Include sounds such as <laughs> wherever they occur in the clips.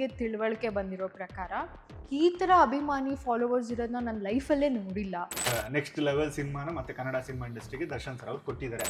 ನನಗೆ ತಿಳುವಳಿಕೆ ಬಂದಿರೋ ಪ್ರಕಾರ, ಈ ಥರ ಅಭಿಮಾನಿ ಫಾಲೋವರ್ಸ್ ಇರೋದನ್ನ ನನ್ನ ಲೈಫಲ್ಲೇ ನೋಡಿಲ್ಲ. ನೆಕ್ಸ್ಟ್ ಲೆವೆಲ್ ಸಿನಿಮಾನ ಮತ್ತೆ ಕನ್ನಡ ಸಿನಿಮಾ ಇಂಡಸ್ಟ್ರಿಗೆ ದರ್ಶನ್ ಸರ್ ಅವ್ರು ಕೊಟ್ಟಿದ್ದಾರೆ.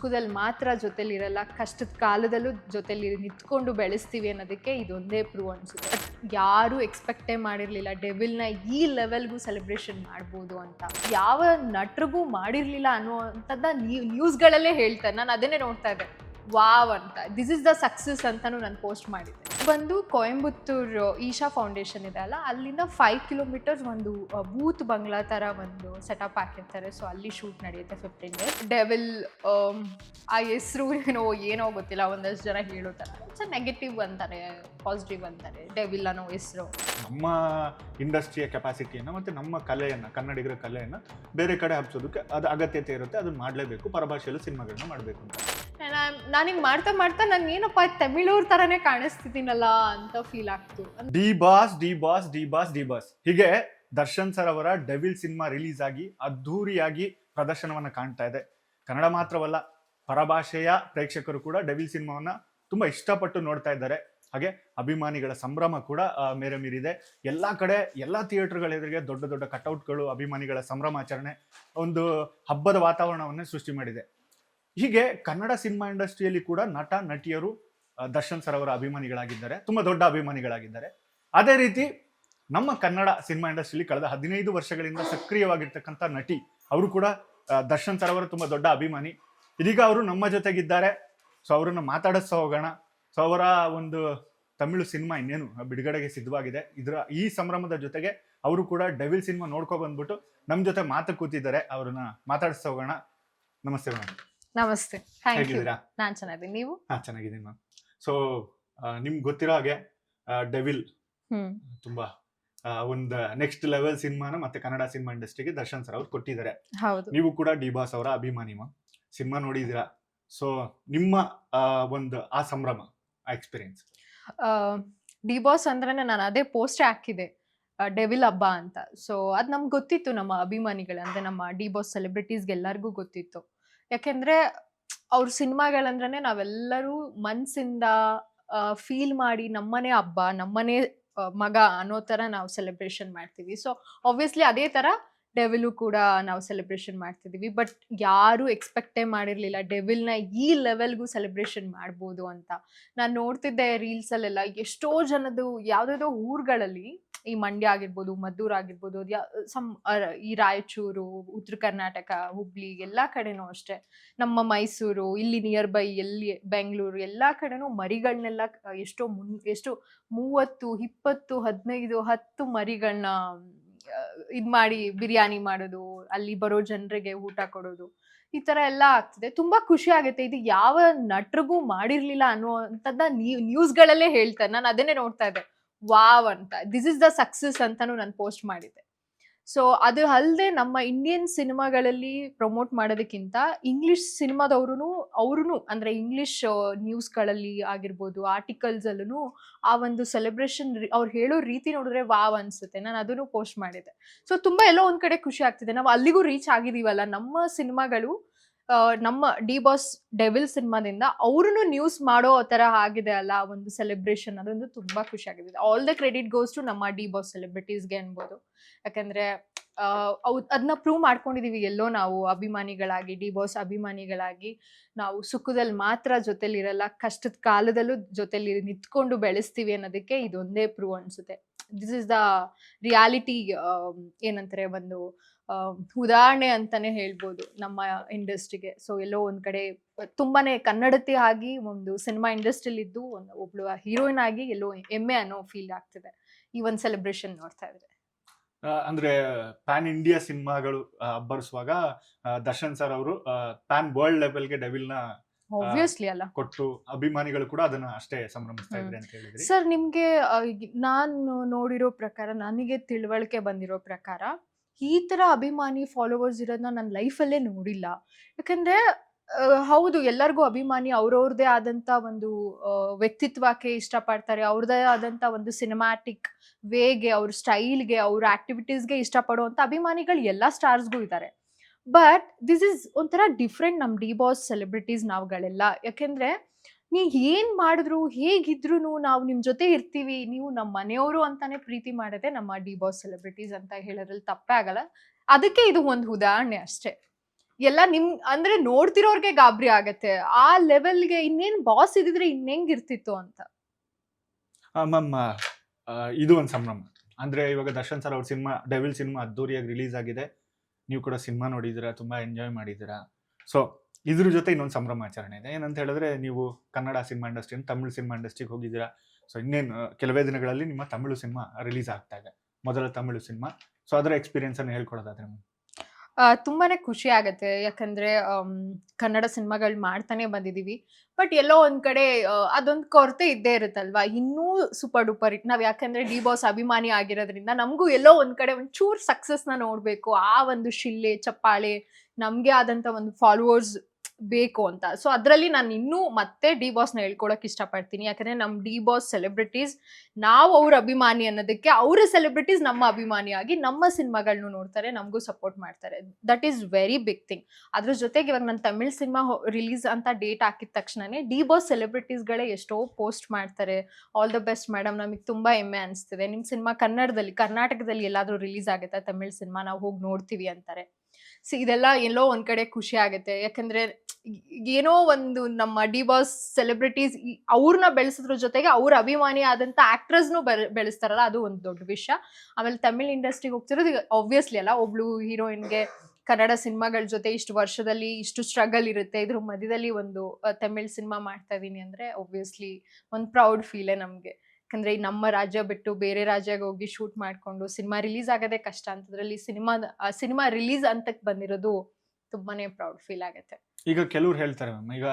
ಸುಖದಲ್ಲಿ ಮಾತ್ರ ಜೊತೆಲಿರಲ್ಲ ಕಷ್ಟದ ಕಾಲದಲ್ಲೂ ಜೊತೆಲಿ ನಿಂತ್ಕೊಂಡು ಬೆಳೆಸ್ತೀವಿ ಅನ್ನೋದಕ್ಕೆ ಇದೊಂದೇ ಪ್ರೂವ್ ಅನ್ಸುತ್ತೆ. ಯಾರೂ ಎಕ್ಸ್ಪೆಕ್ಟೇ ಮಾಡಿರಲಿಲ್ಲ ಡೆವಿಲ್ನ ಈ ಲೆವೆಲ್ಗೂ ಸೆಲೆಬ್ರೇಷನ್ ಮಾಡ್ಬೋದು ಅಂತ. ಯಾವ ನಟ್ರಿಗೂ ಮಾಡಿರಲಿಲ್ಲ ಅನ್ನುವಂಥದ್ದು ನ್ಯೂಸ್ಗಳಲ್ಲೇ ಹೇಳ್ತಾರೆ ನಾನು ಅದನ್ನೇ ನೋಡ್ತಾ ಇದ್ದೆ. ವಾವ್ ಅಂತ. ದಿಸ್ ಇಸ್ ದ ಸಕ್ಸಸ್ ಅಂತಲೂ ನಾನು ಪೋಸ್ಟ್ ಮಾಡಿದ್ದೆ. ಬಂದು ಕೊಯಂಬತ್ತೂರು, ಈಶಾ ಫೌಂಡೇಶನ್ ಇದೆ ಅಲ್ಲ? ಅಲ್ಲಿಂದ ಫೈವ್ ಕಿಲೋಮೀಟರ್ಸ್ ಒಂದು ಬೂತ್ ಬಂಗ್ಲಾ ಥರ ಒಂದು ಸೆಟಪ್ ಹಾಕಿರ್ತಾರೆ. ಸೊ ಅಲ್ಲಿ ಶೂಟ್ ನಡೆಯುತ್ತೆ ಫಿಫ್ಟೀನ್ ಡೇಸ್ ಡೆವಿಲ್ ಆ ಹೆಸರು ಏನೋ ಏನೋ ಗೊತ್ತಿಲ್ಲ. ಒಂದಷ್ಟು ಜನ ಹೇಳೋ ಥರ ಸೊ ನೆಗೆಟಿವ್ ಅಂತಾರೆ ಪಾಸಿಟಿವ್ ಅಂತಾರೆ. ಡೆವಿಲ್ ಅನ್ನೋ ಹೆಸರು. ನಮ್ಮ ಇಂಡಸ್ಟ್ರಿಯ ಕೆಪಾಸಿಟಿಯನ್ನು ಮತ್ತೆ ನಮ್ಮ ಕಲೆಯನ್ನು, ಕನ್ನಡಿಗರ ಕಲೆಯನ್ನು ಬೇರೆ ಕಡೆ ಹಬ್ಸೋದಕ್ಕೆ ಅದು ಅಗತ್ಯತೆ ಇರುತ್ತೆ. ಅದನ್ನ ಮಾಡಲೇಬೇಕು. ಪರಭಾಷೆಯಲ್ಲೂ ಸಿನಿಮಾಗಳನ್ನ ಮಾಡಬೇಕು ಅಂತ. ನಾನು ಹಿಂಗೆ ಮಾಡ್ತಾ ಮಾಡ್ತಾ ನಾನು ಏನಪ್ಪ ತಮಿಳೂರ್ ತರನೇ ಕಾಣಿಸ್ತಿದ್ದೀನಲ್ಲ ಅಂತ feel ಆಗ್ತು. D boss D boss D boss D boss. ಹೀಗೆ ದರ್ಶನ್ ಸರ್ ಅವರ ಡೆವಿಲ್ ಸಿನಿಮಾ ರಿಲೀಸ್ ಆಗಿ ಅದ್ಧೂರಿಯಾಗಿ ಪ್ರದರ್ಶನವನ್ನ ಕಾಣ್ತಾ ಇದೆ. ಕನ್ನಡ ಮಾತ್ರವಲ್ಲ, ಪರಭಾಷೆಯ ಪ್ರೇಕ್ಷಕರು ಕೂಡ ಡೆವಿಲ್ ಸಿನಿಮಾವನ್ನ ತುಂಬಾ ಇಷ್ಟಪಟ್ಟು ನೋಡ್ತಾ ಇದ್ದಾರೆ. ಹಾಗೆ ಅಭಿಮಾನಿಗಳ ಸಂಭ್ರಮ ಕೂಡ ಮೇರೆ ಮೀರಿದೆ. ಎಲ್ಲಾ ಕಡೆ ಎಲ್ಲಾ ಥಿಯೇಟರ್ಗಳ ಎದುರಿಗೆ ದೊಡ್ಡ ದೊಡ್ಡ ಕಟೌಟ್ಗಳು ಅಭಿಮಾನಿಗಳ ಸಂಭ್ರಮಾಚರಣೆ ಒಂದು ಹಬ್ಬದ ವಾತಾವರಣವನ್ನೇ ಸೃಷ್ಟಿ ಮಾಡಿದೆ. ಹೀಗೆ ಕನ್ನಡ ಸಿನಿಮಾ ಇಂಡಸ್ಟ್ರಿಯಲ್ಲಿ ಕೂಡ ನಟ, ನಟಿಯರು ದರ್ಶನ್ ಸರ್ ಅವರ ಅಭಿಮಾನಿಗಳಾಗಿದ್ದಾರೆ. ತುಂಬಾ ದೊಡ್ಡ ಅಭಿಮಾನಿಗಳಾಗಿದ್ದಾರೆ. ಅದೇ ರೀತಿ ನಮ್ಮ ಕನ್ನಡ ಸಿನಿಮಾ ಇಂಡಸ್ಟ್ರಿಯಲ್ಲಿ ಕಳೆದ ಹದಿನೈದು ವರ್ಷಗಳಿಂದ ಸಕ್ರಿಯವಾಗಿರ್ತಕ್ಕಂಥ ನಟಿ ಅವರು ಕೂಡ ದರ್ಶನ್ ಸರ್ ಅವರ ತುಂಬಾ ದೊಡ್ಡ ಅಭಿಮಾನಿ. ಇದೀಗ ಅವರು ನಮ್ಮ ಜೊತೆಗಿದ್ದಾರೆ. ಸೊ ಅವರನ್ನು ಮಾತಾಡಿಸ್ತಾ ಹೋಗೋಣ. ಸೊ ಅವರ ಒಂದು ತಮಿಳು ಸಿನಿಮಾ ಇನ್ನೇನು ಬಿಡುಗಡೆಗೆ ಸಿದ್ಧವಾಗಿದೆ. ಇದರ ಈ ಸಂಭ್ರಮದ ಜೊತೆಗೆ ಅವರು ಕೂಡ ಡೆವಿಲ್ ಸಿನಿಮಾ ನೋಡ್ಕೊ ಬಂದ್ಬಿಟ್ಟು ನಮ್ಮ ಜೊತೆ ಮಾತು ಕೂತಿದ್ದಾರೆ. ಅವ್ರನ್ನ ಮಾತಾಡಿಸ್ತಾ ಹೋಗೋಣ. ನಮಸ್ತೆ ಮೇಡಮ್. ನಮಸ್ತೆ. ಥ್ಯಾಂಕ್ ಯು ಹೇಗಿದ್ದೀರಾ? ನಾನು ಚೆನ್ನಾಗಿದ್ದೀನಿ. ನೀವು? ಹಾ ಚೆನ್ನಾಗಿದ್ದೀನಿ ಮ್ಯಾಮ್ ಸೊ ನಿಮ್ಗೆ ಗೊತ್ತಿರೋ ಹಾಗೆ ಡೆವಿಲ್ ಹ್ಮ್. ತುಂಬಾ ಆ, ಒಂದು ನೆಕ್ಸ್ಟ್ ಲೆವೆಲ್ ಸಿನಿಮಾನ ಮತ್ತೆ ಕನ್ನಡ ಸಿನಿಮಾ ಇಂಡಸ್ಟ್ರಿಗೆ ದರ್ಶನ್ ಸರ್ ಅವ್ರು ಕೊಟ್ಟಿದ್ದಾರೆ. ಹೌದು. ನೀವು ಕೂಡ ಡಿ ಬಾಸ್ ಅವರ ಅಭಿಮಾನಿ ಮ್ಯಾಮ್ ಸಿನಿಮಾ ನೋಡಿದ್ದೀರಾ? ಸೊ ನಿಮ್ಮ ಆ, ಒಂದು ಆ ಸಂಭ್ರಮ ಆ ಎಕ್ಸ್ಪೀರಿಯನ್ಸ್ ಡಿ ಬಾಸ್ ಅಂದ್ರೆ ನಾನು ಅದೇ ಪೋಸ್ಟ್ ಹಾಕಿದೆ ಡೆವಿಲ್ ಹಬ್ಬ ಅಂತ. ಸೊ ಅದು ನಮ್ಗೆ ಗೊತ್ತಿತ್ತು ನಮ್ಮ ಅಭಿಮಾನಿಗಳು ಅಂದ್ರೆ ನಮ್ಮ ಡಿ ಬಾಸ್ ಸೆಲೆಬ್ರಿಟೀಸ್ಗೆ ಎಲ್ಲರಿಗೂ ಗೊತ್ತಿತ್ತು. ಯಾಕೆಂದ್ರೆ ಅವ್ರ ಸಿನಿಮಾಗಳಂದ್ರೆ ನಾವೆಲ್ಲರೂ ಮನ್ಸಿಂದ ಫೀಲ್ ಮಾಡಿ ನಮ್ಮನೆ ಹಬ್ಬ, ನಮ್ಮನೆ ಮಗ ಅನ್ನೋ ಥರ ನಾವು ಸೆಲೆಬ್ರೇಷನ್ ಮಾಡ್ತೀವಿ. ಸೊ ಆಬ್ವಿಯಸ್ಲಿ ಅದೇ ಥರ ಡೆವಿಲು ಕೂಡ ನಾವು ಸೆಲೆಬ್ರೇಷನ್ ಮಾಡ್ತಿದ್ದೀವಿ ಬಟ್ ಯಾರು ಎಕ್ಸ್ಪೆಕ್ಟೇ ಮಾಡಿರಲಿಲ್ಲ ಡೆವಿಲ್ನ ಈ ಲೆವೆಲ್ಗೂ ಸೆಲೆಬ್ರೇಷನ್ ಮಾಡ್ಬೋದು ಅಂತ. ನಾನು ನೋಡ್ತಿದ್ದೆ ರೀಲ್ಸಲ್ಲೆಲ್ಲ ಎಷ್ಟೋ ಜನದು ಯಾವುದೋ ಊರುಗಳಲ್ಲಿ ಈ ಮಂಡ್ಯ ಆಗಿರ್ಬೋದು, ಮದ್ದೂರು ಆಗಿರ್ಬೋದು ಸಮ್ ಈ ರಾಯಚೂರು, ಉತ್ತರ ಕರ್ನಾಟಕ, ಹುಬ್ಳಿ ಎಲ್ಲ ಕಡೆನೂ ಅಷ್ಟೇ. ನಮ್ಮ ಮೈಸೂರು, ಇಲ್ಲಿ ನಿಯರ್ ಬೈ ಎಲ್ಲಿ, ಬೆಂಗಳೂರು ಎಲ್ಲ ಕಡೆನೂ ಮರಿಗಳನ್ನೆಲ್ಲ ಎಷ್ಟೋ ಮುನ್, ಎಷ್ಟು ಮೂವತ್ತು, ಇಪ್ಪತ್ತು, ಹದಿನೈದು, ಹತ್ತು ಮರಿಗಳನ್ನ ಇದು ಮಾಡಿ ಬಿರಿಯಾನಿ ಮಾಡೋದು, ಅಲ್ಲಿ ಬರೋ ಜನರಿಗೆ ಊಟ ಕೊಡೋದು, ಈ ತರ ಎಲ್ಲ ಆಗ್ತಿದೆ. ತುಂಬಾ ಖುಷಿ ಆಗುತ್ತೆ. ಇದು ಯಾವ ನಟರಿಗೂ ಮಾಡಿರ್ಲಿಲ್ಲ ಅನ್ನುವಂಥದ್ದ ನ್ಯೂಸ್ಗಳಲ್ಲೇ ಹೇಳ್ತಾರೆ ನಾನು ಅದನ್ನೇ ನೋಡ್ತಾ ಇದ್ದೆ. ವಾವ್ ಅಂತ. ದಿಸ್ ಇಸ್ ದ ಸಕ್ಸಸ್ ಅಂತಾನು ನಾನು ಪೋಸ್ಟ್ ಮಾಡಿದ್ದೆ. ಸೊ ಅದು ಅಲ್ಲದೆ ನಮ್ಮ ಇಂಡಿಯನ್ ಸಿನಿಮಾಗಳಲ್ಲಿ ಪ್ರಮೋಟ್ ಮಾಡೋದಕ್ಕಿಂತ ಇಂಗ್ಲಿಷ್ ಸಿನಿಮಾದವ್ರು ಅವ್ರು ಅಂದ್ರೆ ಇಂಗ್ಲಿಷ್ ನ್ಯೂಸ್ಗಳಲ್ಲಿ ಆಗಿರ್ಬೋದು ಆರ್ಟಿಕಲ್ಸ್ ಅಲ್ಲೂ ಆ ಒಂದು ಸೆಲೆಬ್ರೇಷನ್ ಅವ್ರು ಹೇಳೋ ರೀತಿ ನೋಡಿದ್ರೆ ವಾವ್ ಅನ್ಸುತ್ತೆ. ನಾನು ಅದನ್ನು ಪೋಸ್ಟ್ ಮಾಡಿದೆ. ಸೊ ತುಂಬಾ ಎಲ್ಲೋ ಒಂದು ಕಡೆ ಖುಷಿ ಆಗ್ತಿದೆ. ನಾವು ಅಲ್ಲಿಗೂ ರೀಚ್ ಆಗಿದೀವಲ್ಲ ನಮ್ಮ ಸಿನಿಮಾಗಳು ನಮ್ಮ ಡಿ ಬಾಸ್ ಡೆವಿಲ್ ಸಿನಿಮಾದಿಂದ ಅವ್ರೂ ನ್ಯೂಸ್ ಮಾಡೋ ತರ ಆಗಿದೆ ಅಲ್ಲ ಒಂದು ಸೆಲೆಬ್ರೇಷನ್ ಅದೊಂದು ತುಂಬಾ ಖುಷಿ ಆಗಿದೆ all the credit goes to ನಮ್ಮ ಡಿ ಬಾಸ್ ಸೆಲೆಬ್ರಿಟೀಸ್ಗೆ ಅನ್ಬೋದು. ಯಾಕಂದ್ರೆ ಅದನ್ನ ಪ್ರೂವ್ ಮಾಡ್ಕೊಂಡಿದೀವಿ ಎಲ್ಲೋ ನಾವು ಅಭಿಮಾನಿಗಳಾಗಿ, ಡಿ ಬಾಸ್ ಅಭಿಮಾನಿಗಳಾಗಿ. ನಾವು ಸುಖದಲ್ಲಿ ಮಾತ್ರ ಜೊತೆಲಿರಲ್ಲ ಕಷ್ಟದ ಕಾಲದಲ್ಲೂ ಜೊತೆಲಿ ನಿಂತ್ಕೊಂಡು ಬೆಳೆಸ್ತೀವಿ ಅನ್ನೋದಕ್ಕೆ ಇದೊಂದೇ ಪ್ರೂವ್ ಅನ್ಸುತ್ತೆ. ದಿಸ್ ಇಸ್ ದ ರಿಯಾಲಿಟಿ ಏನಂತಾರೆ, ಒಂದು ಉದಾಹರಣೆ ಅಂತಾನೆ ಹೇಳ್ಬೋದು ನಮ್ಮ ಇಂಡಸ್ಟ್ರಿಗೆ. ಸೊ ಎಲ್ಲೋ ಒಂದ್ ಕಡೆ ತುಂಬಾನೇ ಕನ್ನಡತೆ ಆಗಿ ಒಂದು ಸಿನಿಮಾ ಇಂಡಸ್ಟ್ರಿಲಿ ಇದ್ದು ಒಂದು ಒಬ್ಳು ಹೀರೋಯಿನ್ ಆಗಿ ಎಲ್ಲೋ ಹೆಮ್ಮೆ ಅನ್ನೋ ಫೀಲ್ ಆಗ್ತಿದೆ. ಈ ಒಂದು ಸೆಲೆಬ್ರೇಷನ್ ನೋಡ್ತಾ ಇದ್ರೆ. ಅಂದ್ರೆ ಪ್ಯಾನ್ ಇಂಡಿಯಾ ಸಿನಿಮಾಗಳು ಅಬ್ಬರಿಸುವಾಗ ದರ್ಶನ್ ಸರ್ ಅವರು ಪ್ಯಾನ್ ವರ್ಲ್ಡ್ ಲೆವೆಲ್ಗೆ ಡೆವಿಲ್ನ ಆಬ್ವಿಯಸ್ಲಿ ಅಲ್ಲ. ಕೊಟ್ಟು ಅಭಿಮಾನಿಗಳು ಕೂಡ ಅದನ್ನ ಅಷ್ಟೇ ಸಂಭ್ರಮಿಸ್ತಾ ಇದ್ದಾರೆ ಅಂತ ಹೇಳಿದ್ರಿ. ಸರ್ ನಿಮ್ಗೆ ನಾನು ನೋಡಿರೋ ಪ್ರಕಾರ ನನಗೆ ತಿಳುವಳಿಕೆ ಬಂದಿರೋ ಪ್ರಕಾರ ಈ ತರ ಅಭಿಮಾನಿ ಫಾಲೋವರ್ಸ್ ಇರೋದನ್ನ ನನ್ನ ಲೈಫಲ್ಲೇ ನೋಡಿಲ್ಲ. ಯಾಕಂದ್ರೆ ಹೌದು, ಎಲ್ಲರಿಗೂ ಅಭಿಮಾನಿ ಅವ್ರವ್ರದೇ ಆದಂತ ಒಂದು ವ್ಯಕ್ತಿತ್ವಕ್ಕೆ ಇಷ್ಟಪಡ್ತಾರೆ. ಅವ್ರದೇ ಆದಂತ ಒಂದು ಸಿನಿಮ್ಯಾಟಿಕ್ ವೇಗೆ ಅವ್ರ ಸ್ಟೈಲ್ಗೆ ಅವ್ರ ಆ್ಯಕ್ಟಿವಿಟೀಸ್ಗೆ ಇಷ್ಟಪಡುವಂಥ ಅಭಿಮಾನಿಗಳು ಎಲ್ಲ ಸ್ಟಾರ್ಸ್ಗೂ ಇದ್ದಾರೆ ಬಟ್ ದಿಸ್ ಇಸ್ ಒಂಥರ ಡಿಫ್ರೆಂಟ್ ನಮ್ಮ ಡಿ ಬಾಸ್ ಸೆಲೆಬ್ರಿಟೀಸ್ ನಾವುಗಳೆಲ್ಲ. ಯಾಕೆಂದ್ರೆ ನೀ ಏನ್ ಮಾಡಿದ್ರು ಹೇಗಿದ್ರು ನಾವು ನಿಮ್ ಜೊತೆ ಇರ್ತೀವಿ. ನೀವು ನಮ್ಮ ಮನೆಯವರು ಅಂತಾನೆ ಪ್ರೀತಿ ಮಾಡದೆ ನಮ್ಮ ಡಿ ಬಾಸ್ ಸೆಲೆಬ್ರಿಟೀಸ್ ಅಂತ ಹೇಳೋದ್ರಲ್ಲಿ ತಪ್ಪೇ ಆಗಲ್ಲ ಅದಕ್ಕೆ ಇದು ಒಂದು ಉದಾಹರಣೆ ಅಷ್ಟೇ. ಎಲ್ಲ ನಿಮ್, ಅಂದ್ರೆ ನೋಡ್ತಿರೋರ್ಗೆ ಗಾಬರಿ ಆಗತ್ತೆ. ಆ ಲೆವೆಲ್ಗೆ ಇನ್ನೇನ್ ಬಾಸ್ ಇದ್ರೆ ಇನ್ನೆಂಗ್ ಇರ್ತಿತ್ತು ಅಂತ ಮ್ಯಾಮ್ ಇದು ಒಂದು ಸಂಭ್ರಮ. ಅಂದ್ರೆ ಇವಾಗ ದರ್ಶನ್ ಸರ್ ಅವ್ರ ಸಿನಿಮಾ, ಡೆವಿಲ್ ಸಿನಿಮಾ ಅದ್ದೂರಿಯಾಗಿ ರಿಲೀಸ್ ಆಗಿದೆ. ನೀವು ಕೂಡ ಸಿನಿಮಾ ನೋಡಿದ್ದೀರಾ ತುಂಬಾ ಎಂಜಾಯ್ ಮಾಡಿದ್ದೀರಾ ಸೊ ಇದ್ರ ಜೊತೆ ಇನ್ನೊಂದು ಸಂಭ್ರಮಾಚರಣೆ ಇದೆ. ಏನಂತ ಹೇಳಿದ್ರೆ ನೀವು Kannada cinema industry Tamil cinema ಇಂಡಸ್ಟ್ರಿಗೆ ಹೋಗಿದ್ದೀರಾ? ಸೊ ಇನ್ನೇನು ಕೆಲವೇ ದಿನಗಳಲ್ಲಿ ನಿಮ್ಮ ತಮಿಳು ಸಿನಿಮಾ ರಿಲೀಸ್ ಆಗ್ತಾ ಇದೆ. ಮೊದಲ ತಮಿಳು ಸಿನಿಮಾ. ಸೊ ಅದರ ಎಕ್ಸ್ಪೀರಿಯನ್ಸ್ ಅನ್ನು ಹೇಳ್ಕೊಡೋದಾದ್ರೆ ತುಂಬಾ ಖುಷಿ ಆಗುತ್ತೆ. ಯಾಕಂದ್ರೆ ಕನ್ನಡ ಸಿನಿಮಾಗಳು ಮಾಡ್ತಾನೆ ಬಂದಿದ್ದೀವಿ ಬಟ್ ಎಲ್ಲೋ ಒಂದ್ ಕಡೆ ಅದೊಂದು ಕೊರತೆ ಇದ್ದೇ ಇರುತ್ತಲ್ವಾ? ಇನ್ನೂ ಸೂಪರ್ ಡೂಪರ್ ನಾವ್ ಯಾಕಂದ್ರೆ ಡಿ ಬಾಸ್ ಅಭಿಮಾನಿ ಆಗಿರೋದ್ರಿಂದ ನಮಗೂ ಎಲ್ಲೋ ಒಂದ್ ಕಡೆ ಒಂದ್ ಚೂರ್ ಸಕ್ಸಸ್ನ ನೋಡ್ಬೇಕು. ಆ ಒಂದು ಶಿಲ್ಲೆ, ಚಪ್ಪಾಳೆ, ನಮ್ಗೆ ಆದಂತ ಒಂದು ಫಾಲೋವರ್ಸ್ ಬೇಕು ಅಂತ. ಸೊ ಅದರಲ್ಲಿ ನಾನು ಇನ್ನೂ ಮತ್ತೆ ಡಿ ಬಾಸ್ನ ಹೇಳ್ಕೊಳಕ್ ಇಷ್ಟಪಡ್ತೀನಿ. ಯಾಕಂದ್ರೆ ನಮ್ಮ ಡಿ ಬಾಸ್ ಸೆಲೆಬ್ರಿಟೀಸ್ ನಾವು ಅವ್ರ ಅಭಿಮಾನಿ ಅನ್ನೋದಕ್ಕೆ ಅವರ ಸೆಲೆಬ್ರಿಟೀಸ್ ನಮ್ಮ ಅಭಿಮಾನಿಯಾಗಿ ನಮ್ಮ ಸಿನಿಮಾಗಳನ್ನು ನೋಡ್ತಾರೆ, ನಮಗೂ ಸಪೋರ್ಟ್ ಮಾಡ್ತಾರೆ. That is very big thing ಅದ್ರ ಜೊತೆಗೆ ಇವಾಗ ನನ್ನ ತಮಿಳ್ ಸಿನಿಮಾ ರಿಲೀಸ್ ಅಂತ ಡೇಟ್ ಹಾಕಿದ ತಕ್ಷಣನೇ ಡಿ ಬಾಸ್ ಸೆಲೆಬ್ರಿಟೀಸ್ಗಳೇ ಎಷ್ಟೋ ಪೋಸ್ಟ್ ಮಾಡ್ತಾರೆ. ಆಲ್ ದ ಬೆಸ್ಟ್ ಮೇಡಮ್ ನಮಗೆ ತುಂಬ ಹೆಮ್ಮೆ ಅನಿಸ್ತಿದೆ. ನಿಮ್ಮ ಸಿನಿಮಾ ಕನ್ನಡದಲ್ಲಿ, ಕರ್ನಾಟಕದಲ್ಲಿ ಎಲ್ಲಾದರೂ ರಿಲೀಸ್ ಆಗುತ್ತಾ ತಮಿಳ್ ಸಿನಿಮಾ? ನಾವು ಹೋಗಿ ನೋಡ್ತೀವಿ ಅಂತಾರೆ. ಸೊ ಇದೆಲ್ಲ ಎಲ್ಲೋ ಒಂದು ಕಡೆ ಖುಷಿ ಆಗುತ್ತೆ. ಯಾಕಂದ್ರೆ ಏನೋ ಒಂದು ನಮ್ಮ ಡಿ ಬಾಸ್ ಸೆಲೆಬ್ರಿಟೀಸ್ ಅವ್ರನ್ನ ಬೆಳೆಸಿದ್ರ ಜೊತೆಗೆ ಅವ್ರ ಅಭಿಮಾನಿ ಆದಂತ ಆಕ್ಟ್ರಸ್ನು ಬೆಳೆಸ್ತಾರಲ್ಲ, ಅದು ಒಂದು ದೊಡ್ಡ ವಿಷಯ. ಆಮೇಲೆ ತಮಿಳ್ ಇಂಡಸ್ಟ್ರಿಗೆ ಹೋಗ್ತಿರೋದು ಆಬ್ವಿಯಸ್ಲಿ ಅಲ್ಲ, ಒಬ್ಳು ಹೀರೋಯಿನ್ಗೆ ಕನ್ನಡ ಸಿನಿಮಾಗಳ ಜೊತೆ ಇಷ್ಟು ವರ್ಷದಲ್ಲಿ ಇಷ್ಟು ಸ್ಟ್ರಗಲ್ ಇರುತ್ತೆ, ಇದ್ರ ಮಧ್ಯದಲ್ಲಿ ಒಂದು ತಮಿಳ್ ಸಿನಿಮಾ ಮಾಡ್ತಾ ಇದ್ದೀನಿ ಅಂದ್ರೆ ಒಬ್ವಿಯಸ್ಲಿ ಒಂದು ಪ್ರೌಡ್ ಫೀಲೇ ನಮಗೆ. ಯಾಕಂದ್ರೆ ನಮ್ಮ ರಾಜ್ಯ ಬಿಟ್ಟು ಬೇರೆ ರಾಜ್ಯಗೆ ಹೋಗಿ ಶೂಟ್ ಮಾಡ್ಕೊಂಡು ಸಿನಿಮಾ ರಿಲೀಸ್ ಆಗೋದೇ ಕಷ್ಟ ಅಂತದ್ರಲ್ಲಿ ಸಿನಿಮಾ ಸಿನಿಮಾ ರಿಲೀಸ್ ಅಂತಕ್ಕೆ ಬಂದಿರೋದು ತುಂಬಾನೇ ಪ್ರೌಡ್ ಫೀಲ್ ಆಗುತ್ತೆ. ಈಗ ಕೆಲವ್ರು ಹೇಳ್ತಾರೆ ಮ್ಯಾಮ್, ಈಗ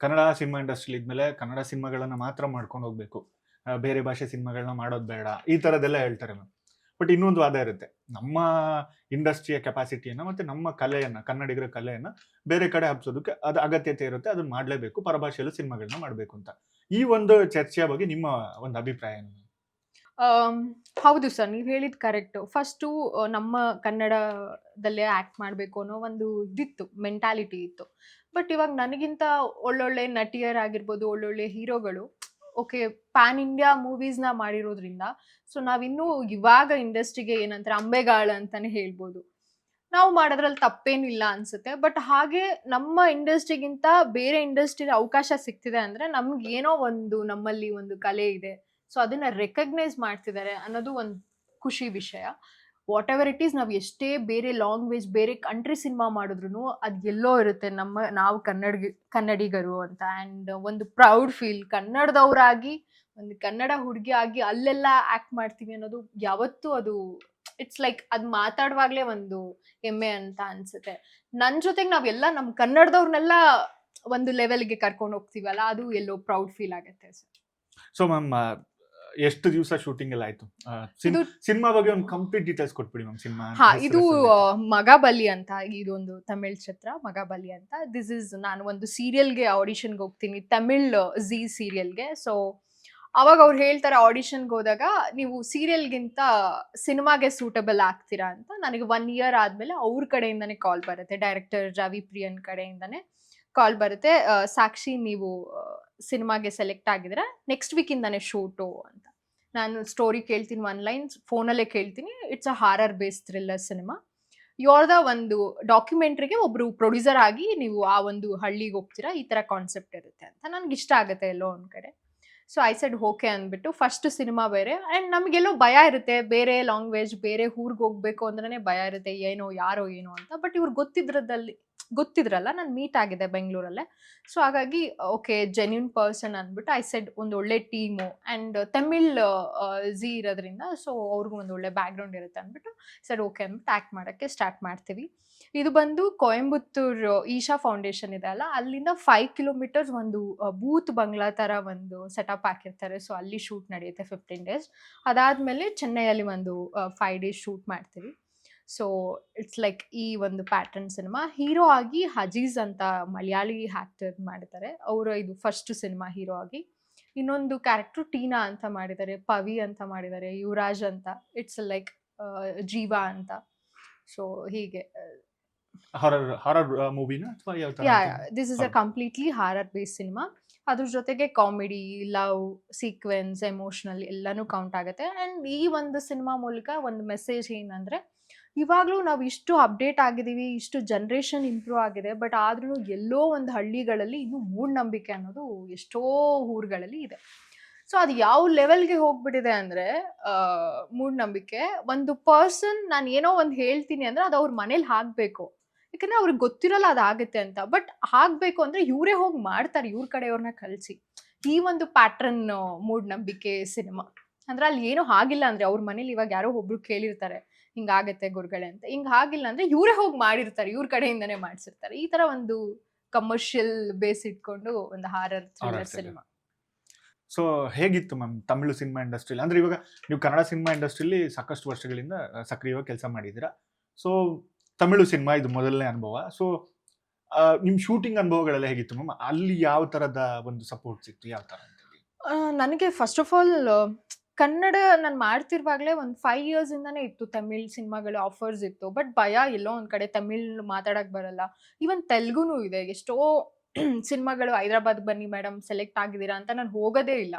ಕನ್ನಡ ಸಿನಿಮಾ ಇಂಡಸ್ಟ್ರಿ ಇದ್ಮೇಲೆ ಕನ್ನಡ ಸಿನಿಮಾಗಳನ್ನ ಮಾತ್ರ ಮಾಡ್ಕೊಂಡು ಹೋಗ್ಬೇಕು. ಬೇರೆ ಭಾಷೆ ಸಿನಿಮಾಗಳನ್ನ ಮಾಡೋದು ಬೇಡ, ಈ ಥರದ್ದೆಲ್ಲ ಹೇಳ್ತಾರೆ ಮ್ಯಾಮ್. ಬಟ್ ಇನ್ನೊಂದು ವಾದ ಇರುತ್ತೆ, ನಮ್ಮ ಇಂಡಸ್ಟ್ರಿಯ ಕೆಪಾಸಿಟಿಯನ್ನ ಮತ್ತೆ ನಮ್ಮ ಕಲೆಯನ್ನ, ಕನ್ನಡಿಗರ ಕಲೆಯನ್ನ ಬೇರೆ ಕಡೆ ಹಬ್ಸೋದಕ್ಕೆ ಅದು ಅಗತ್ಯತೆ ಇರುತ್ತೆ ಅದನ್ನ ಮಾಡಲೇಬೇಕು, ಪರಭಾಷೆಯಲ್ಲೂ ಸಿನಿಮಾಗಳನ್ನ ಮಾಡಬೇಕು ಅಂತ. ಈ ಒಂದು ಚರ್ಚೆಯ ಬಗ್ಗೆ ನಿಮ್ಮ ಒಂದು ಅಭಿಪ್ರಾಯ ಏನು ಹೌದು ಸರ್, ನೀವು ಹೇಳಿದ್ ಕರೆಕ್ಟ್ ಫಸ್ಟು ನಮ್ಮ ಕನ್ನಡದಲ್ಲೇ ಆಕ್ಟ್ ಮಾಡಬೇಕು ಅನ್ನೋ ಒಂದು ಇದಿತ್ತು ಮೆಂಟಾಲಿಟಿ ಇತ್ತು. ಬಟ್ ಇವಾಗ ನನಗಿಂತ ಒಳ್ಳೊಳ್ಳೆ ನಟಿಯರಾಗಿರ್ಬೋದು ಒಳ್ಳೊಳ್ಳೆ ಹೀರೋಗಳು ಓಕೆ ಪ್ಯಾನ್ ಇಂಡಿಯಾ ಮೂವೀಸ್ನ ಮಾಡಿರೋದ್ರಿಂದ ಸೊ ನಾವಿನ್ನೂ ಇವಾಗ ಇಂಡಸ್ಟ್ರಿಗೆ ಏನಂತಾರೆ, ಅಂಬೆಗಾಳ ಅಂತಾನೆ ಹೇಳ್ಬೋದು. ನಾವು ಮಾಡೋದ್ರಲ್ಲಿ ತಪ್ಪೇನಿಲ್ಲ ಅನ್ಸುತ್ತೆ ಬಟ್ ಹಾಗೆ ನಮ್ಮ ಇಂಡಸ್ಟ್ರಿಗಿಂತ ಬೇರೆ ಇಂಡಸ್ಟ್ರಿ ಅವಕಾಶ ಸಿಗ್ತಿದೆ ಅಂದ್ರೆ ನಮ್ಗೆ ಏನೋ ಒಂದು ನಮ್ಮಲ್ಲಿ ಒಂದು ಕಲೆ ಇದೆ. ಸೊ ಅದನ್ನ ರೆಕಗ್ನೈಸ್ ಮಾಡ್ತಿದ್ದಾರೆ ಅನ್ನೋದು ಒಂದು ಖುಷಿ ವಿಷಯ. ವಾಟ್ ಎವರ್ ಇಟ್ ಈಸ್ ನಾವು ಎಷ್ಟೇ ಬೇರೆ ಲ್ಯಾಂಗ್ವೇಜ್ ಬೇರೆ ಕಂಟ್ರಿ ಸಿನಿಮಾ ಮಾಡಿದ್ರು ಅದು ಎಲ್ಲೋ ಇರುತ್ತೆ. ನಮ್ಮ, ನಾವು ಕನ್ನಡ ಕನ್ನಡಿಗರು ಅಂತ. ಆ್ಯಂಡ್ ಒಂದು ಪ್ರೌಡ್ ಫೀಲ್ ಕನ್ನಡದವರಾಗಿ, ಒಂದು ಕನ್ನಡ ಹುಡುಗಿ ಆಗಿ ಅಲ್ಲೆಲ್ಲ ಆ್ಯಕ್ಟ್ ಮಾಡ್ತೀವಿ ಅನ್ನೋದು ಯಾವತ್ತೂ ಅದು ಇಟ್ಸ್ ಲೈಕ್ ಅದು ಮಾತಾಡುವಾಗಲೇ ಒಂದು ಹೆಮ್ಮೆ ಅಂತ ಅನ್ಸುತ್ತೆ. ನನ್ನ ಜೊತೆಗೆ ನಾವೆಲ್ಲ ನಮ್ಮ ಕನ್ನಡದವ್ರನ್ನೆಲ್ಲ ಒಂದು ಲೆವೆಲ್ಗೆ ಕರ್ಕೊಂಡು ಹೋಗ್ತೀವಲ್ಲ, ಅದು ಎಲ್ಲೋ ಪ್ರೌಡ್ ಫೀಲ್ ಆಗುತ್ತೆ ಸೊ ಮ್ಯಾಮ್ ಎಷ್ಟು ದಿವಸ ಶೂಟಿಂಗ್ ಎಲ್ಲ ಆಯ್ತು. ಇದು- ಸಿನಿಮಾ ಬಗ್ಗೆ ಒಂದು ಕಂಪ್ಲೀಟ್ ಡೀಟೇಲ್ಸ್ ಕೊಟ್ಬಿಡಿ ಮ್ಯಾಮ್ ಸಿನಿಮಾ ಹಾ ಇದು ಮಗಬಲಿ ಅಂತ. ಇದೊಂದು ತಮಿಳ್ ಚಿತ್ರ ಮಗಬಲಿ ಅಂತ. ದಿಸ್ ಇಸ್ ನಾನು ಒಂದು ಸೀರಿಯಲ್ಗೆ ಆಡಿಷನ್ಗೆ ಹೋಗ್ತೀನಿ ತಮಿಳ್ ಝಿ ಸೀರಿಯಲ್ಗೆ ಸೊ ಅವಾಗ ಅವ್ರು ಹೇಳ್ತಾರೆ ಆಡಿಷನ್ಗೆ ಹೋದಾಗ ನೀವು ಸೀರಿಯಲ್ಗಿಂತ ಸಿನಿಮಾಗೆ ಸೂಟಬಲ್ ಆಗ್ತೀರಾ ಅಂತ. ನನಗೆ ಒನ್ ಇಯರ್ ಆದಮೇಲೆ ಅವ್ರ ಕಡೆಯಿಂದನೇ ಕಾಲ್ ಬರುತ್ತೆ ಡೈರೆಕ್ಟರ್ ರವಿ ಪ್ರಿಯನ್ ಕಡೆಯಿಂದನೇ. ಕಾಲ್ ಬರುತ್ತೆ. ಸಾಕ್ಷಿ ನೀವು ಸಿನಿಮಾಗೆ ಸೆಲೆಕ್ಟ್ ಆಗಿದ್ರೆ ನೆಕ್ಸ್ಟ್ ವೀಕಿಂದಾನೇ ಶೂಟು ಅಂತ. ನಾನು ಸ್ಟೋರಿ ಕೇಳ್ತೀನಿ ಒನ್ ಲೈನ್, ಫೋನಲ್ಲೇ ಕೇಳ್ತೀನಿ. It's a horror base thriller cinema ಯೋರ್ದ ಒಂದು ಡಾಕ್ಯುಮೆಂಟ್ರಿಗೆ ಒಬ್ರು ಪ್ರೊಡ್ಯೂಸರ್ ಆಗಿ ನೀವು ಆ ಒಂದು ಹಳ್ಳಿಗೆ ಹೋಗ್ತೀರಾ? ಈ ಥರ ಕಾನ್ಸೆಪ್ಟ್ ಇರುತ್ತೆ ಅಂತ. ನನಗೆ ಇಷ್ಟ ಆಗುತ್ತೆ ಎಲ್ಲೋ ಒಂದು ಕಡೆ. ಸೊ ಐ ಸೆಡ್ ಓಕೆ ಅಂದ್ಬಿಟ್ಟು ಫಸ್ಟ್ ಸಿನಿಮಾ ಬೇರೆ. ಆ್ಯಂಡ್ ನಮಗೆಲ್ಲೋ ಭಯ ಇರುತ್ತೆ. ಬೇರೆ ಲ್ಯಾಂಗ್ವೇಜ್ ಬೇರೆ ಊರಿಗೆ ಹೋಗ್ಬೇಕು ಅಂದ್ರೆ ಭಯ ಇರುತ್ತೆ. ಏನೋ, ಯಾರೋ ಏನೋ ಅಂತ. ಬಟ್ ಇವ್ರು ಗೊತ್ತಿದ್ರದಲ್ಲಿ ಗೊತ್ತಿದ್ರಲ್ಲ, ನಾನು ಮೀಟ್ ಆಗಿದೆ ಬೆಂಗಳೂರಲ್ಲೇ. ಸೊ ಹಾಗಾಗಿ ಓಕೆ ಜೆನ್ಯೂನ್ ಪರ್ಸನ್ ಅಂದ್ಬಿಟ್ಟು ಐ ಸೆಡ್ ಒಂದು ಒಳ್ಳೆ ಟೀಮು ಆ್ಯಂಡ್ ತಮಿಳ್ ಝೀ ಇರೋದ್ರಿಂದ ಸೊ ಅವ್ರಿಗೂ ಒಂದು ಒಳ್ಳೆ ಬ್ಯಾಕ್ಗ್ರೌಂಡ್ ಇರುತ್ತೆ ಅಂದ್ಬಿಟ್ಟು ಸರ್ ಓಕೆ ಅಂದ್ಬಿಟ್ಟು ಆ್ಯಕ್ಟ್ ಮಾಡೋಕ್ಕೆ ಸ್ಟಾರ್ಟ್ ಮಾಡ್ತೀವಿ. ಇದು ಬಂದು ಕೊಯಂಬತ್ತೂರು, ಈಶಾ ಫೌಂಡೇಶನ್ ಇದೆ ಅಲ್ಲ, ಅಲ್ಲಿಂದ ಫೈವ್ ಕಿಲೋಮೀಟರ್ಸ್ ಒಂದು ಬೂತ್ ಬಂಗ್ಲಾ ಥರ ಒಂದು ಸೆಟಪ್ ಹಾಕಿರ್ತಾರೆ. ಸೊ ಅಲ್ಲಿ ಶೂಟ್ ನಡೆಯುತ್ತೆ ಫಿಫ್ಟೀನ್ ಡೇಸ್ ಅದಾದಮೇಲೆ ಚೆನ್ನೈಯಲ್ಲಿ ಒಂದು ಫೈವ್ ಡೇಸ್ ಶೂಟ್ ಮಾಡ್ತೀವಿ. ಸೊ ಇಟ್ಸ್ ಲೈಕ್ ಈ ಒಂದು ಪ್ಯಾಟರ್ನ್ ಸಿನಿಮಾ ಹೀರೋ ಆಗಿ ಹಜೀಸ್ ಅಂತ ಮಲಯಾಳಿ ಆ್ಯಕ್ಟರ್ ಮಾಡಿದ್ದಾರೆ. ಅವರು ಇದು ಫಸ್ಟ್ ಸಿನಿಮಾ ಹೀರೋ ಆಗಿ. ಇನ್ನೊಂದು ಕ್ಯಾರೆಕ್ಟರ್ ಟೀನಾ ಅಂತ ಮಾಡಿದ್ದಾರೆ. ಪವಿ ಅಂತ ಮಾಡಿದ್ದಾರೆ. ಯುವರಾಜ್ ಅಂತ. ಇಟ್ಸ್ ಲೈಕ್ ಜೀವಾ ಅಂತ. ಸೊ ಹೀಗೆ? This is a. Completely horror base cinema ಅದ್ರ ಜೊತೆಗೆ ಕಾಮಿಡಿ ಲವ್ ಸೀಕ್ವೆನ್ಸ್ ಎಮೋಷನಲ್ ಎಲ್ಲಾನು ಕೌಂಟ್ ಆಗುತ್ತೆ. ಅಂಡ್ ಈ ಒಂದು ಸಿನಿಮಾ ಮೂಲಕ ಒಂದು ಮೆಸೇಜ್ ಏನಂದ್ರೆ ಇವಾಗಲೂ ನಾವು ಇಷ್ಟು ಅಪ್ಡೇಟ್ ಆಗಿದ್ದೀವಿ ಇಷ್ಟು ಜನ್ರೇಷನ್ ಇಂಪ್ರೂವ್ ಆಗಿದೆ ಬಟ್ ಆದ್ರೂ ಎಲ್ಲೋ ಒಂದು ಹಳ್ಳಿಗಳಲ್ಲಿ ಇನ್ನೂ ಮೂಢನಂಬಿಕೆ ಅನ್ನೋದು ಎಷ್ಟೋ ಊರುಗಳಲ್ಲಿ ಇದೆ. ಸೊ ಅದು ಯಾವ ಲೆವೆಲ್ಗೆ ಹೋಗ್ಬಿಟ್ಟಿದೆ ಅಂದರೆ ಮೂಢನಂಬಿಕೆ ಒಂದು ಪರ್ಸನ್ ನಾನು ಏನೋ ಒಂದು ಹೇಳ್ತೀನಿ ಅಂದರೆ ಅದು ಅವ್ರ ಮನೇಲಿ ಹಾಕಬೇಕು ಯಾಕಂದ್ರೆ ಅವ್ರಿಗೆ ಗೊತ್ತಿರಲ್ಲ ಅದಾಗುತ್ತೆ ಅಂತ. ಬಟ್ ಹಾಕ್ಬೇಕು ಅಂದ್ರೆ ಇವರೇ ಹೋಗಿ ಮಾಡ್ತಾರೆ, ಇವ್ರ ಕಡೆಯವ್ರನ್ನ ಕಲಿಸಿ ಈ ಒಂದು ಪ್ಯಾಟ್ರನ್ ಮೂಢನಂಬಿಕೆ ಸಿನಿಮಾ. ಅಂದ್ರೆ ಅಲ್ಲಿ ಏನೂ ಆಗಿಲ್ಲ ಅಂದ್ರೆ ಅವ್ರ ಮನೇಲಿ ಇವಾಗ ಯಾರೋ ಒಬ್ರು ಕೇಳಿರ್ತಾರೆ. ಹಿಂಗಾಗತ್ತೆ ಗುರುಗಳೇ ಅಂತ. ಹಿಂಗ್ ಆಗಿಲ್ಲ ಅಂದ್ರೆ ಇವರೇ ಹೋಗಿ ಮಾಡಿರ್ತಾರೆ ಇವ್ರ ಕಡೆಯಿಂದನೇ ಮಾಡಿಸಿರ್ತಾರೆ. ಈ ತರ ಒಂದು ಕಮರ್ಷಿಯಲ್ ಬೇಸ್ ಇಟ್ಕೊಂಡು ಒಂದು ಹಾರರ್ ಥ್ರಿಲ್ಲರ್ ಸಿನಿಮಾ ಸೊ ಹೇಗಿತ್ತು ಮ್ಯಾಮ್ ತಮಿಳು ಸಿನಿಮಾ ಇಂಡಸ್ಟ್ರಿಲಿ ಅಂದ್ರೆ ಇವಾಗ ನೀವು ಕನ್ನಡ ಸಿನಿಮಾ ಇಂಡಸ್ಟ್ರಿಲಿ ಸಾಕಷ್ಟು ವರ್ಷಗಳಿಂದ ಸಕ್ರಿಯವಾಗಿ ಕೆಲಸ ಮಾಡಿದ್ದೀರಾ? ಸೊ ತಮಿಳು ಸಿನಿಮಾ ಇದು ಮೊದಲನೇ ಅನುಭವ. ಸೊ ನಿಮ್ಮ ಶೂಟಿಂಗ್ ಅನುಭವಗಳೆಲ್ಲ ಹೇಗಿತ್ತು ಮ್ಯಾಮ್ ಅಲ್ಲಿ ಯಾವ ತರದ ಒಂದು ಸಪೋರ್ಟ್ ಸಿಕ್ತು? ಯಾವ ತರ ಅಂತ ಹೇಳಿ? ನನಗೆ ಫಸ್ಟ್ ಆಫ್ ಆಲ್ ಕನ್ನಡ ನಾನು ಮಾಡ್ತಿರುವಾಗಲೇ ಒಂದು ಫೈವ್ ಇಯರ್ಸಿಂದನೇ ಇತ್ತು ತಮಿಳ್ ಸಿನಿಮಾಗಳು ಆಫರ್ಸ್ ಇತ್ತು. ಬಟ್ ಭಯ ಎಲ್ಲೋ ಒಂದು ಕಡೆ ತಮಿಳ್ ಮಾತಾಡಕ್ಕೆ ಬರಲ್ಲ. ಈವನ್ ತೆಲುಗುನೂ ಇದೆ. ಎಷ್ಟೋ <clears throat> ಸಿನಿಮಾಗಳು ಹೈದ್ರಾಬಾದ್ ಬನ್ನಿ ಮೇಡಮ್ ಸೆಲೆಕ್ಟ್ ಆಗಿದ್ದೀರಾ ಅಂತ ನಾನು ಹೋಗೋದೇ ಇಲ್ಲ.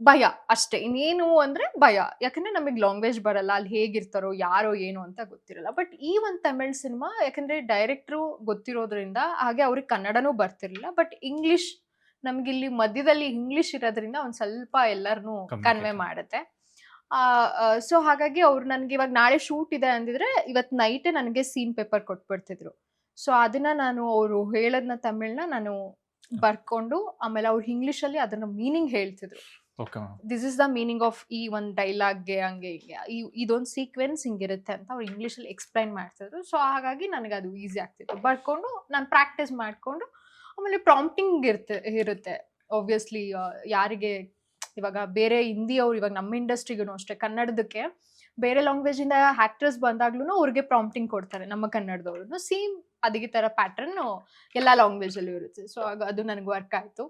ಭಯ ಅಷ್ಟೇ. ಇನ್ನೇನು ಅಂದರೆ ಭಯ. ಯಾಕಂದರೆ ನಮಗೆ ಲ್ಯಾಂಗ್ವೇಜ್ ಬರಲ್ಲ, ಅಲ್ಲಿ ಹೇಗಿರ್ತಾರೋ, ಯಾರೋ, ಏನು ಅಂತ ಗೊತ್ತಿರಲ್ಲ. ಬಟ್ ಈ ಒಂದು ತಮಿಳ್ ಸಿನಿಮಾ ಯಾಕಂದರೆ ಡೈರೆಕ್ಟ್ರು ಗೊತ್ತಿರೋದ್ರಿಂದ ಹಾಗೆ ಅವ್ರಿಗೆ ಕನ್ನಡನೂ ಬರ್ತಿರಲಿಲ್ಲ. ಬಟ್ ಇಂಗ್ಲಿಷ್ ನಮ್ಗೆ ಇಲ್ಲಿ ಮಧ್ಯದಲ್ಲಿ ಇಂಗ್ಲಿಷ್ ಇರೋದ್ರಿಂದ ಒಂದು ಸ್ವಲ್ಪ Communicate ಕನ್ವೆ ಮಾಡುತ್ತೆ. ಸೊ ಹಾಗಾಗಿ ಅವ್ರು ನನಗೆ ಇವಾಗ ನಾಳೆ ಶೂಟ್ ಇದೆ ಅಂದಿದ್ರೆ ಇವತ್ ನೈಟ್ ನನಗೆ ಸೀನ್ ಪೇಪರ್ ಕೊಟ್ಬಿಡ್ತಿದ್ರು. ಸೊ ಅದನ್ನ ನಾನು ಅವರು ಹೇಳದ್ನ ತಮಿಳ್ನ ನಾನು ಬರ್ಕೊಂಡು ಆಮೇಲೆ ಅವ್ರು ಅಲ್ಲಿ ಅದನ್ನ ಮೀನಿಂಗ್ ಹೇಳ್ತಿದ್ರು. This is the meaning of ಈ ಒಂದು ಡೈಲಾಗ್ಗೆ ಹಂಗೆ ಹಿಂಗೆ ಇದೊಂದು ಸೀಕ್ವೆನ್ಸ್ ಹಿಂಗಿರುತ್ತೆ ಅಂತ ಅವ್ರು ಅಲ್ಲಿ ಎಕ್ಸ್ಪ್ಲೈನ್ ಮಾಡ್ತಿದ್ರು. ಸೊ ಹಾಗಾಗಿ ನನಗೆ ಅದು ಈಸಿ ಆಗ್ತಿತ್ತು. ಬರ್ಕೊಂಡು ನಾನು ಪ್ರಾಕ್ಟೀಸ್ ಮಾಡಿಕೊಂಡು ಆಮೇಲೆ ಪ್ರಾಂಪ್ಟಿಂಗ್ ಇರುತ್ತೆ. ಇರುತ್ತೆ ಒಬ್ವಿಯಸ್ಲಿ ಯಾರಿಗೆ ಇವಾಗ ಬೇರೆ ಹಿಂದಿಯವ್ರು, ಇವಾಗ ನಮ್ಮ ಇಂಡಸ್ಟ್ರಿಗೂ ಅಷ್ಟೇ, ಕನ್ನಡದಕ್ಕೆ ಬೇರೆ ಲ್ಯಾಂಗ್ವೇಜಿಂದ ಆ್ಯಕ್ಟರ್ಸ್ ಬಂದಾಗ್ಲೂ ಅವ್ರಿಗೆ ಪ್ರಾಂಪ್ಟಿಂಗ್ ಕೊಡ್ತಾರೆ, ನಮ್ಮ ಕನ್ನಡದವ್ರು ಸೇಮ್ ಅದೇ ಥರ ಪ್ಯಾಟ್ರನ್ನು ಎಲ್ಲ ಲ್ಯಾಂಗ್ವೇಜಲ್ಲೂ ಇರುತ್ತೆ. ಸೊ ಆಗ ಅದು ನನಗೆ ವರ್ಕ್ ಆಯಿತು.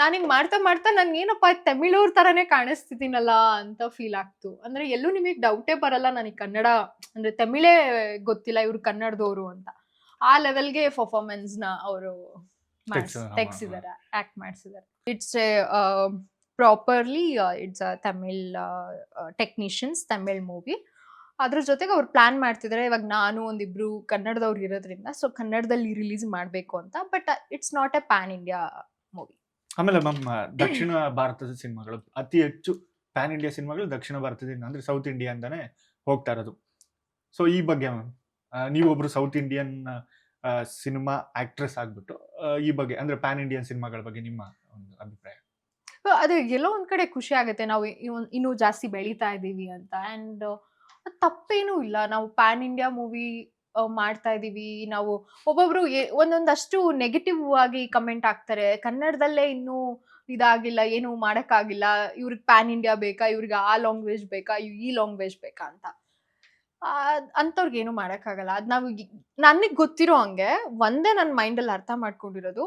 ನಾನು ಹಿಂಗೆ ಮಾಡ್ತಾ ಮಾಡ್ತಾ ನನ್ಗೆ ಏನಪ್ಪ ತಮಿಳವ್ರ ಥರನೇ ಕಾಣಿಸ್ತಿದ್ದೀನಲ್ಲ ಅಂತ ಫೀಲ್ ಆಗ್ತು. ಅಂದರೆ ಎಲ್ಲೂ ನಿಮಗೆ ಡೌಟೇ ಬರಲ್ಲ, ನನಗೆ ಕನ್ನಡ, ಅಂದರೆ ತಮಿಳೇ ಗೊತ್ತಿಲ್ಲ ಇವರು ಕನ್ನಡದವರು ಅಂತ. ಆ ಲೆವೆಲ್ಗೆ ಪರ್ಫಾರ್ಮೆನ್ಸ್ನ ಅವರು ತೆಗ್ಸ- ಹಾ, ತೆಗ್ಸಿದ್ದಾರೆ ಆಕ್ಟ್ ಮಾಡಿಸಿದ್ದಾರೆ it's a properly it's a Tamil technicians Tamil movie ಅದ್ರ ಜೊತೆಗೆ ಅವ್ರು ಪ್ಲಾನ್ ಮಾಡ್ತಿದ್ರೆ ಇವಾಗ ನಾನು ಒಂದಿಬ್ರು ಕನ್ನಡದವ್ರು ಇರೋದ್ರಿಂದ ಸೊ ಕನ್ನಡದಲ್ಲಿ ರಿಲೀಸ್ ಮಾಡಬೇಕು ಅಂತ but it's not a pan India movie ಆಮೇಲೆ ಮ್ಯಾಮ್ ದಕ್ಷಿಣ ಭಾರತದ ಸಿನಿಮಾಗಳು ಅತಿ ಹೆಚ್ಚು ಪ್ಯಾನ್ ಇಂಡಿಯಾ ಸಿನಿಮಾಗಳು ದಕ್ಷಿಣ ಭಾರತದಿಂದ ಅಂದ್ರೆ ಸೌತ್ ಇಂಡಿಯಾ ಅಂತಾನೆ ಹೋಗ್ತಾ ಇರೋದು. ಸೊ ಈ ಬಗ್ಗೆ ಮ್ಯಾಮ್ ನೀವೊಬ್ರು ಸೌತ್ ಇಂಡಿಯನ್ ಸಿನಿಮಾ ಆಕ್ಟ್ರೆಸ್ ಆಗ್ಬಿಟ್ಟು ಈ ಬಗ್ಗೆ, ಅಂದ್ರೆ ಪ್ಯಾನ್ ಇಂಡಿಯನ್ ಸಿನಿಮಾಗಳ ಬಗ್ಗೆ ನಿಮ್ಮ ಒಂದು ಅಭಿಪ್ರಾಯ? ಅದು ಎಲ್ಲೋ ಒಂದ್ ಕಡೆ ಖುಷಿ ಆಗುತ್ತೆ. ನಾವು ಇನ್ನೂ ಜಾಸ್ತಿ ಬೆಳೀತಾ ಇದ್ದೀವಿ ಅಂತ. ಅಂಡ್ ತಪ್ಪೇನೂ ಇಲ್ಲ. ನಾವು ಪ್ಯಾನ್ ಇಂಡಿಯಾ ಮೂವಿ ಮಾಡ್ತಾ ಇದ್ದೀವಿ. ನಾವು ಒಬ್ಬೊಬ್ರು ಒಂದೊಂದಷ್ಟು ನೆಗೆಟಿವ್ ಆಗಿ ಕಮೆಂಟ್ ಆಗ್ತಾರೆ ಕನ್ನಡದಲ್ಲೇ ಇನ್ನೂ ಇದಾಗಿಲ್ಲ, ಏನು ಮಾಡೋಕ್ಕಾಗಿಲ್ಲ. ಇವ್ರಿಗೆ ಪ್ಯಾನ್ ಇಂಡಿಯಾ ಬೇಕಾ? ಇವ್ರಿಗೆ ಆ ಲ್ಯಾಂಗ್ವೇಜ್ ಬೇಕಾ? ಈ ಲ್ಯಾಂಗ್ವೇಜ್ ಬೇಕಾ ಅಂತ. ಅಂಥವ್ರಿಗೆ ಏನು ಮಾಡೋಕ್ಕಾಗಲ್ಲ. ಅದು ನಾವು ನನಗೆ ಗೊತ್ತಿರೋ ಹಂಗೆ ಒಂದೇ ನನ್ನ ಮೈಂಡಲ್ಲಿ ಅರ್ಥ ಮಾಡ್ಕೊಂಡಿರೋದು,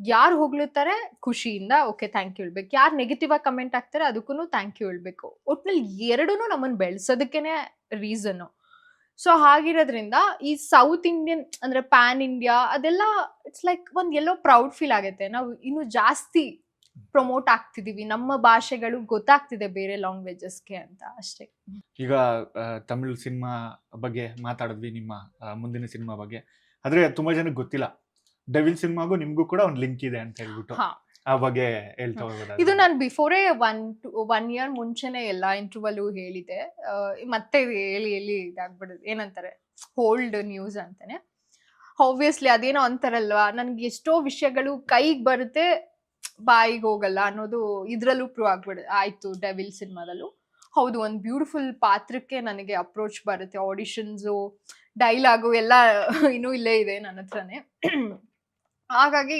ಯಾರು ಹೋಗ್ಲುತ್ತಾರೆ ಖುಷಿಯಿಂದ ಓಕೆ, ಥ್ಯಾಂಕ್ ಯು ಹೇಳ್ಬೇಕು. ಯಾರು ನೆಗೆಟಿವ್ ಆಗಿ ಕಮೆಂಟ್ ಆಗ್ತಾರೆ ಅದಕ್ಕೂ ಥ್ಯಾಂಕ್ ಯು ಹೇಳ್ಬೇಕು. ಒಟ್ನಲ್ಲಿ ಎರಡೂ ನಮ್ಮನ್ನು ಬೆಳೆಸೋದಕ್ಕೇನೆ ರೀಸನ್ನು. ಸೊ ಹಾಗಿರೋದ್ರಿಂದ ಈ ಸೌತ್ ಇಂಡಿಯನ್ ಅಂದ್ರೆ ಪ್ಯಾನ್ ಇಂಡಿಯಾ ಅದೆಲ್ಲ, ಇಟ್ಸ್ ಲೈಕ್ ಒಂದು ಎಲ್ಲೋ ಪ್ರೌಡ್ ಫೀಲ್ ಆಗುತ್ತೆ. ನಾವು ಇನ್ನೂ ಜಾಸ್ತಿ ಪ್ರಮೋಟ್ ಆಗ್ತಿದೀವಿ. ನಮ್ಮ ಭಾಷೆಗಳು ಗೊತ್ತಾಗ್ತಿದೆ ಬೇರೆ ಲ್ಯಾಂಗ್ವೇಜಸ್ಗೆ ಅಂತ ಅಷ್ಟೇ. ಈಗ ತಮಿಳು ಸಿನಿಮಾ ಬಗ್ಗೆ ಮಾತಾಡಿದ್ವಿ ನಿಮ್ಮ ಆ, ಮುಂದಿನ ಸಿನಿಮಾ ಬಗ್ಗೆ. ಆದ್ರೆ ತುಂಬಾ ಜನಕ್ಕೆ ಗೊತ್ತಿಲ್ಲ. ಡೆವಿಲ್ ಸಿನಿಮಾಗೂ ನಿಮ್ಗೂ ಕೂಡ ಒಂದು ಲಿಂಕ್ ಇದೆ ಅಂತ ಹೇಳ್ಬಿಟ್ಟು ಹಾ. ಆ ಬಗ್ಗೆ ಹೇಳ್ತಾ ಹೋಗೋದಾದ್ರೆ. ಇದು ನಾನು ಬಿಫೋರೇ ಒನ್ ಟು ಒನ್ ಇಯರ್ ಮುಂಚೆನೆ ಎಲ್ಲ ಇಂಟರ್ವಲ್ಲೂ ಹೇಳಿದೆ ಆ, ಮತ್ತೆ ಇದು ಹೇಳಿ ಹೇಳಿ ಇದಾಗ್ಬಿಡುದು ಏನಂತಾರೆ? ಹೋಲ್ಡ್ ನ್ಯೂಸ್ ಅಂತಾನೆ. ಆಬ್ವಿಯಸ್ಲಿ ಅದೇನೋ ಅಂತಾರಲ್ವಾ? ನನ್ಗೆ ಎಷ್ಟೋ ವಿಷಯಗಳು ಕೈಗೆ ಬರುತ್ತೆ. ಬಾಯಿಗೆ ಹೋಗಲ್ಲ ಅನ್ನೋದು ಇದ್ರಲ್ಲೂ ಪ್ರೂವ್ ಆಗ್ಬಿಡ ಆಯ್ತು ಡೆವಿಲ್ ಸಿನಿಮಾದಲ್ಲೂ ಹೌದು ಒಂದು ಬ್ಯೂಟಿಫುಲ್ ಪಾತ್ರಕ್ಕೆ ನನಗೆ ಅಪ್ರೋಚ್ ಬರುತ್ತೆ. ಆಡಿಷನ್ಸು ಡೈಲಾಗು ಎಲ್ಲ ಇನ್ನೂ ಇಲ್ಲೇ ಇದೆ ನನ್ನ ಹತ್ರನೇ. ಹಾಗಾಗಿ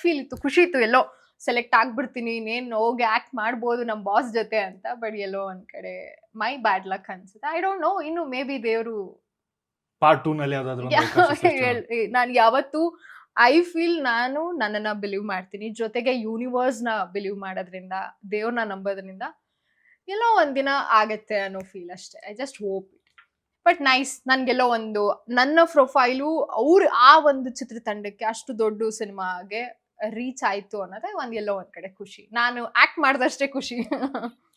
ಫೀಲ್ ಇತ್ತು ಖುಷಿ ಇತ್ತು. ಎಲ್ಲೋ ಸೆಲೆಕ್ಟ್ ಆಗ್ಬಿಡ್ತೀನಿ ಇನ್ನೇನು ಹೋಗಿ ಆಕ್ಟ್ ಮಾಡ್ಬೋದು ನಮ್ಮ ಬಾಸ್ ಜೊತೆ ಅಂತ ಬಟ್ ಎಲ್ಲೋ ಒಂದ್ ಕಡೆ ಮೈ ಬ್ಯಾಡ್ ಲಕ್ ಅನ್ಸುತ್ತೆ. ಐ ಡೋಂಟ್ ನೋ ಇನ್ನು ಮೇ ಬಿ ದೇವರು ಪಾರ್ಟ್ ಟೂ ನಲ್ಲಿ ಯಾವ್ದಾದ್ರು ಒಂದು ನಾನು ಯಾವತ್ತು ಐ ಫೀಲ್ ನಾನು ನನ್ನನ್ನ ಬಿಲೀವ್ ಮಾಡ್ತೀನಿ. ಜೊತೆಗೆ ಯೂನಿವರ್ಸ್ನ ಬಿಲೀವ್ ಮಾಡೋದ್ರಿಂದ ದೇವ್ರನ್ನ ನಂಬೋದ್ರಿಂದ, ಎಲ್ಲೋ ಒಂದಿನ ಆಗತ್ತೆ ಅನ್ನೋ ಫೀಲ್ ಅಷ್ಟೇ. I just hope but nice ನನಗೆಲ್ಲೋ ಒಂದು, ನನ್ನ ಪ್ರೊಫೈಲು ಅವ್ರ ಆ ಒಂದು ಚಿತ್ರತಂಡಕ್ಕೆ ಅಷ್ಟು ದೊಡ್ಡ ಸಿನಿಮಾಗೆ ರೀಚ್ ಆಯ್ತು ಅನ್ನೋದೇ ಒಂದು ಎಲ್ಲೋ ಒಂದು ಕಡೆ ಖುಷಿ. ನಾನು ಆಕ್ಟ್ ಮಾಡಿದಷ್ಟೇ ಖುಷಿ. <laughs>